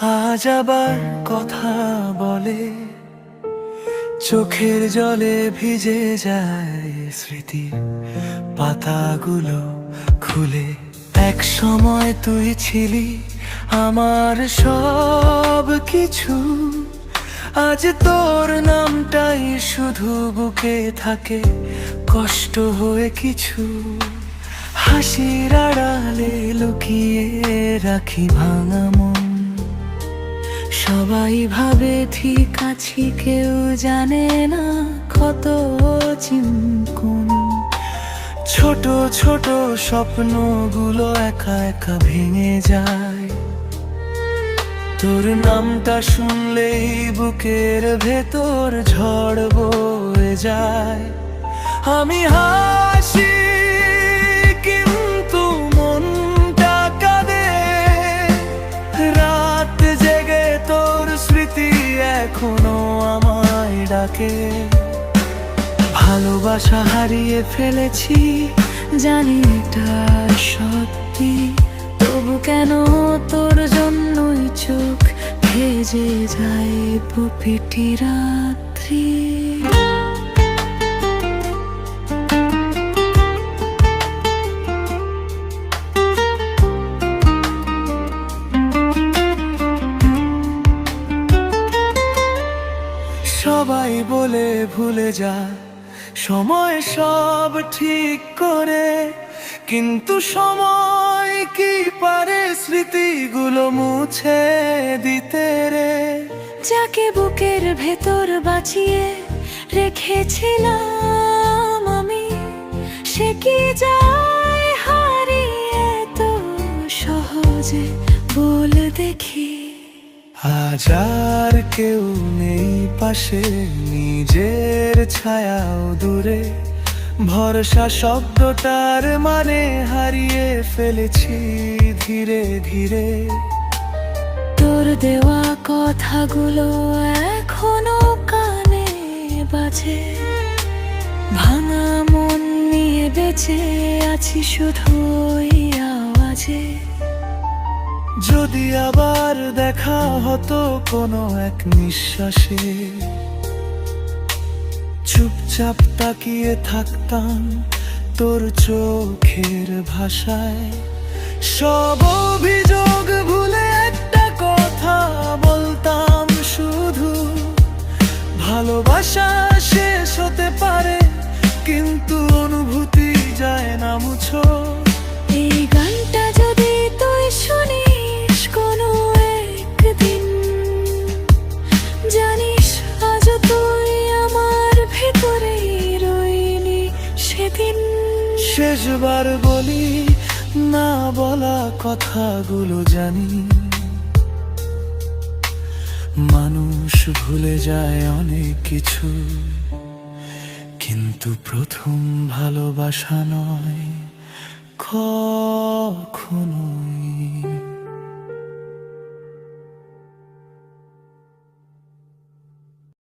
আজ আবার কথা বলে, চোখের জলে ভিজে যায় স্মৃতির পাতাগুলো খুলে। এক সময় তুই ছিলি আমার সব কিছু, আজ তোর নামটাই শুধু বুকে থাকে কষ্ট হয়ে কিছু। হাসির আড়ালে লুকিয়ে রাখি ভাঙা মন। সবাই ভাবে ঠিক আছি, কেউ জানে না কত চিমকুন। ছোট ছোট স্বপ্নগুলো একা একা ভেঙে যায়। তোর নামটা শুনলেই বুকের ভেতর ঝড় বয়ে যায়। আমি হাসি ডাকে ভালোবাসা হারিয়ে ফেলেছি, জানি এটা সত্যি। তবু কেন তোর জন্যই চোখ ভেজে যায় প্রতিটি রাত্রি? সবাই বলে ভুলে যা। সময় সব ঠিক করে, কিন্তু সময় কি পারে স্মৃতিগুলো মুছে দিতে রে? যাকে বুকের ভেতর বাঁচিয়ে রেখেছিলাম আমি, সে কি যায় হারিয়ে তো সহজে বল দেখি। আজ আর কেউ নেই পাশে, নিজের ছায়াও দূরে। ভরসা শব্দটার মানে হারিয়ে ফেলেছি ধীরে ধীরে। তোর দেওয়া কথাগুলো এখনও কানে বাজে। ভাঙা মন নিয়ে বেঁচে আছি শুধু আওয়াজে। যদি আবার দেখা হতো কোনো এক নিঃশ্বাসে। চুপচাপ তাকিয়ে থাকতাম তোর চোখের ভাষায়। সব অভিযোগ ভুলে একটা কথা বলতাম শুধু, ভালোবাসা শেষ হতে পারে, কিন্তু অনুভূতি যায় না মুছো। শেষবার বলি, না বলা কথাগুলো জানি। মানুষ ভুলে যায় অনেক কিছু, কিন্তু প্রথম ভালোবাসা নয় কখনোই